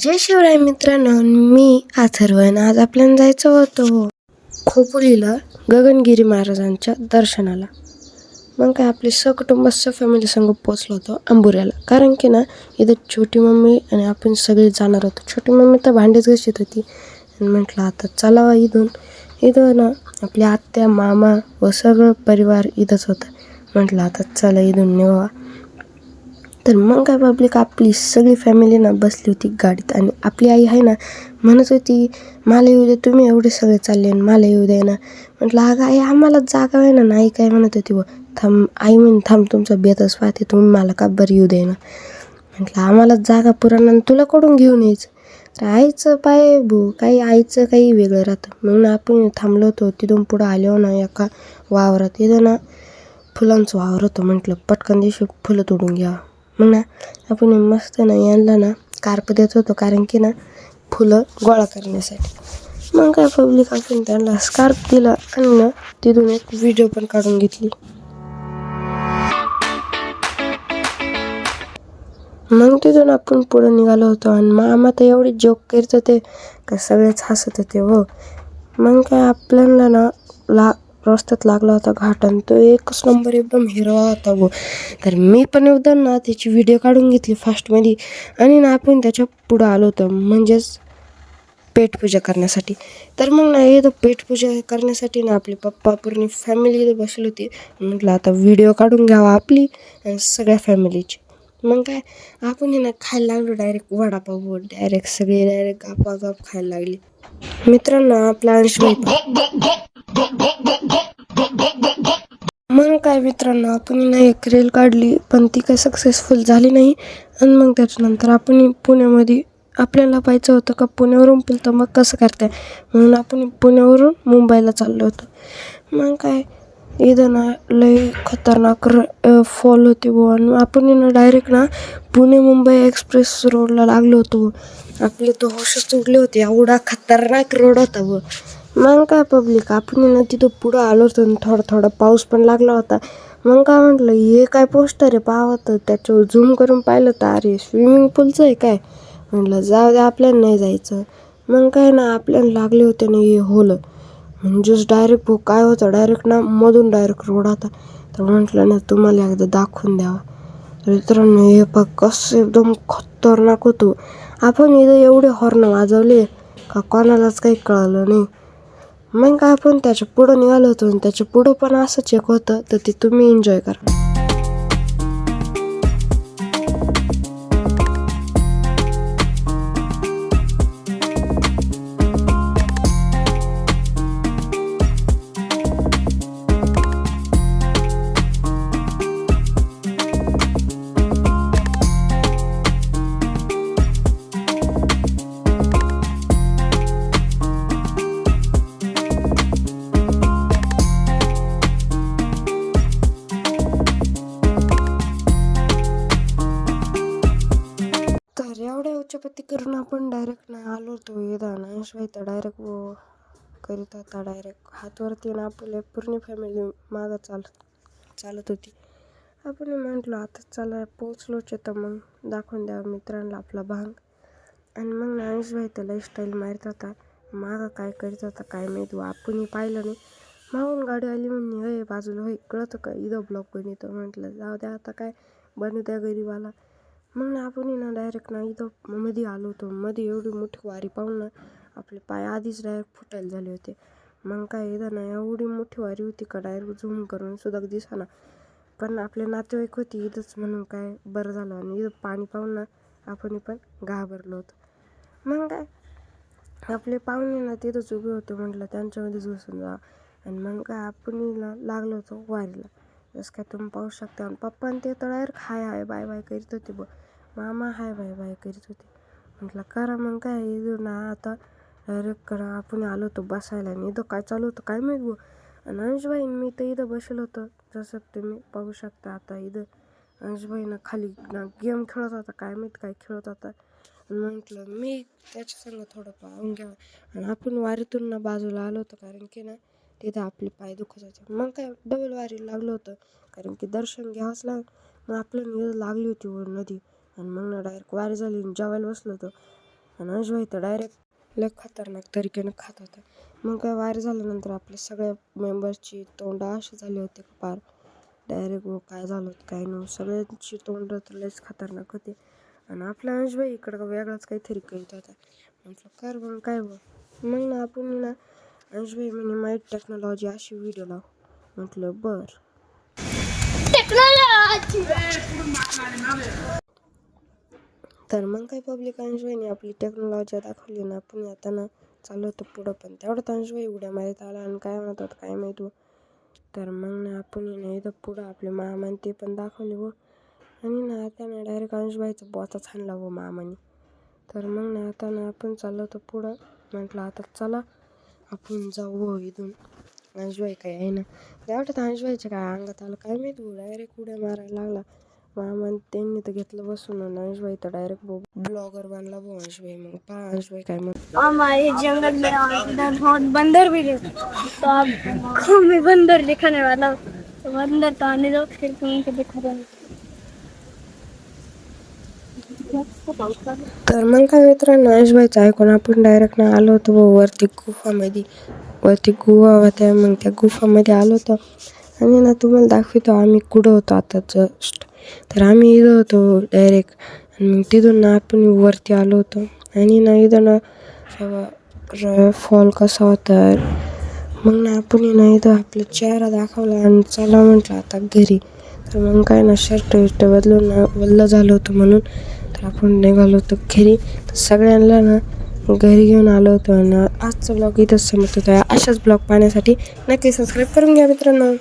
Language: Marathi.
जय शिवराय मित्रांनो मी अथर्वन आज आपल्याला जायचं होतं खोपोलीला गगनगिरी महाराजांच्या दर्शनाला. मग काय आपली सकुटुंब फॅमिली संग पोचलो होतो अंबुऱ्याला. कारण की ना इथं छोटी मम्मी आणि आपण सगळे जाणार होतो. छोटी मम्मी तर भांडेच घशीत होती. आणि म्हटलं आता चलावा इथून. इथं ना आपली आत्या मामा व सगळं परिवार इथंच होता. म्हटलं आता चला इथून नेवा तर मग काय पब्लिक आपली सगळी फॅमिली ना बसली होती गाडीत आणि आपली आई आहे ना म्हणत होती मला येऊ दे तुम्ही एवढे सगळे चालले आणि मला येऊ दे ना. म्हटलं अगं आई आम्हाला जागा आहे ना. नाही काय म्हणत होती व थांब आई म्हण थांब तुमचा बेतच पाहते तुम्ही मला का बरं येऊ दे ना म्हटलं आम्हाला जागा पुराणा आणि तुला कडून घेऊन यायचं? तर आईचं पाय भू काही आईचं काही वेगळं राहतं. म्हणून आपण थांबलो होतो तिथून पुढं आलो ना एका वावरात. तिथं ना फुलांचं वावर होतं म्हटलं पटकन दिवशी फुलं तोडून घ्या मग ना आपण मस्त ना यांना ना कार्प देत होतो कारण की ना फुलं गोळा करण्यासाठी. मग काय पब्लिक आपण त्यांना स्कार्प दिला आणि ना तिथून एक व्हिडिओ पण काढून घेतली. मग तिथून आपण पुढं निघालो होतो आणि मामा तर एवढे जोक करीत होते का सगळेच हसत होते हो. मग काय आपल्याला ना ला रस्त्यात लागला होता घाट आणि तो एकच नंबर एकदम हिरवा होता गो. तर मी पण एकदा ना त्याची व्हिडिओ काढून घेतली फास्टमध्ये आणि ना आपण त्याच्या पुढं आलो होतो म्हणजेच पेटपूजा करण्यासाठी. तर मग ना हे पेटपूजा करण्यासाठी ना आपले पप्पा पूर्ण फॅमिली इथं बसली होती. म्हटलं आता व्हिडिओ काढून घ्यावा आपली आणि सगळ्या फॅमिलीची मग काय आपण ना खायला लागलो डायरेक्ट वडापाव डायरेक्ट सगळे डायरेक्ट गापागाप खायला लागली. मित्रांनो आपला अंश मग काय मित्रांनो आपण ना एक रेल काढली पण ती काय सक्सेसफुल झाली नाही. आणि मग त्याच्यानंतर आपण पुण्यामध्ये आपल्याला पाहायचं होतं का पुण्यावरून तर मग कसं करताय? म्हणून आपण पुण्यावरून मुंबईला चाललो होतो. मग काय इथं ना लई खतरनाक फॉल होते बो आणि आपण ना डायरेक्ट ना पुणे मुंबई एक्सप्रेस रोडला लागलो होतो. आपले तो होशच उडले होते. एवढा खतरनाक रोड होता व मग काय पब्लिक आपण ना तिथं पुढं आलो होतो आणि थोडा थोडा पाऊस पण लागला होता. मग काय म्हटलं हे काय पोस्टर आहे पाहत? त्याच्यावर झूम करून पाहिलं तर अरे स्विमिंग पूलचं आहे काय? म्हटलं जाऊ दे आपल्याला नाही जायचं. मग काय ना आपल्याला लागले होते ना हे होलं म्हणजेच डायरेक्ट काय होतं डायरेक्ट ना मधून डायरेक्ट रोड होता. तर म्हटलं ना तुम्हाला एकदा दाखवून द्यावा. तर मित्रांनो हे बघ कसं एकदम खतरनाक होतो. आपण इथं एवढे हॉर्न वाजवले का कोणालाच काही कळलं नाही. मग काय आपण त्याच्या पुढं निघालो होतो आणि त्याच्या पुढं पण असं चेक होतं तर ते तुम्ही एन्जॉय करा. एवढ्या करून आपण डायरेक्ट नाही आलो होतो येताना तर डायरेक्ट करीत होता डायरेक्ट हातवरती ना आपले पूर्ण फॅमिली मागं चाल चालत होती. आपण म्हटलो आता चला पोचलोच तर मग दाखवून द्या मित्रांना आपला भांग. आणि मग नाश भाई तर लाईफस्टाईल मारत होता. मागं काय करीत होता काय माहीत व पाहिलं नाही. मागून गाडी आली म्हणणे होय बाजूला होय कळतं का? इथं ब्लॉक बनवतो म्हटलं जाऊ द्या आता काय? बनू द्या गरीबाला. मग ना आपण ना डायरेक्ट ना इथं मध्ये आलो होतो मध्ये एवढी मोठी वारी पाहून ना आपले पाय आधीच डायरेक्ट फुटायला झाले होते मग काय इथं ना एवढी मोठी वारी होती का डायरेक्ट झूम करून सुद्धा दिसाना पण आपले नातेवाईक होती इथंच म्हणून काय बरं झालं आणि इथं पाणी पाहून ना आपण पण घाबरलो होतो मग काय आपले पाहुणे ना तिथंच उभे होते म्हटलं त्यांच्यामध्येच घुसून जा आणि मग काय आपण लागलो होतो वारीला जसं काय तुम्ही पाहू शकता आणि हो। पप्पा ते तर direct hi hi bye bye करीत होते ब। मामा हाय बाय बाय करीत होते। म्हटलं करा मग काय? इथं ना आता डायरेक्ट करा आपण आलो होतो बसायला आणि इथं काय चालू होतं काय माहीत बो? आणि अंशबाई मी तर इथं बसलो होतं. जसं तुम्ही पाहू शकता आता इथं. अंशबाई खाली ना गेम खेळत होता काय माहीत काय खेळत होता. म्हटलं मी त्याच्यासंग थोडं पाहून घ्यावं. आणि आपण वारीतून ना बाजूला आलो होतो कारण की ना तिथं आपले पाय दुखत मग काय डबल वारी लागलं होतं. कारण की दर्शन घ्यावंच लाग मग आपल्या लागली होती वर नदी. आणि मग ना डायरेक्ट वारी झाली आणि जेवायला बसलो होतो. आणि अंशभाई तर डायरेक्ट लय खतरनाक तरीकेनं खात होता मग काय वारी झाल्यानंतर आपल्या सगळ्या मेंबर्सची तोंड असे झाले होते का पार डायरेक्ट वो काय झालं होतं काय नव्हतं सगळ्यांची तोंड तर लयच खतरनाक होते. आणि आपला अंशभाई इकडं वेगळाच काहीतरी करीत होता म्हटलं कर मग काय बघ मग ना आपण ना अंशभाई म्हणे माहीत टेक्नॉलॉजी अशी व्हिडिओ लाव. म्हटलं बर. तर मग काय पब्लिक अंशबाईने आपली टेक्नॉलॉजी दाखवली ना आपण आता ना चालू होतं पुढं पण. तेवढ्यात अंशबाई उड्या मारीत आला आणि काय म्हणत होता काय माहीत हो. तर मग ना आपण ना इथं पुढं आपले मामाने ते पण दाखवले व आणि ना आता ना डायरेक्ट अंशबाईचा बॉचाच हाणला व मामाने. तर मग ना आता ना आपण चाललो होतो पुढं. म्हटलं आता चला. आपण जाऊ हो इथून अंशबाई काय आहे ना तेवढ्यात अंशबाईच्या काय अंगात आलं काय माहीत हो डायरेक्ट उड्या मारायला लागला मामा त्यांनी तर घेतलं बसून आणि अंशबाई तर डायरेक्ट ब्लॉगर बनला बो अंशबाई मग पहा अंशबाई काय मग जंगल में बंदर भी रहते तो बंदर दिखाने वाला बंदर तो आने दो फिर तुमको दिखा तर मग काय मित्रांनो अंशबाईचं ऐकून आपण डायरेक्ट ना आलो होतो वरती गुफामध्ये. वरती गुहा होत्या मग त्या गुफामध्ये आलो होतो. आणि ना तुम्हाला दाखवतो आम्ही कुठं होतो आता जस्ट तर आम्ही इथं होतो डायरेक्ट आणि मग तिथून ना आपण वरती आलो होतो. आणि ना इथं ना फॉल कसा होता मग ना आपण ना इथं आपला चेहरा दाखवला आणि चला म्हटलं आता घरी. तर मग काय ना शर्ट विर्ट बदलून ना वल्ल झालं होतं म्हणून. तर आपण निघालो होतो घरी. तर सगळ्यांना ना घरी घेऊन आलो होतो. आणि आजचा ब्लॉग इथंच समजत होता अशाच ब्लॉग पाहण्यासाठी नक्की सबस्क्राईब करून घ्या मित्रांनो.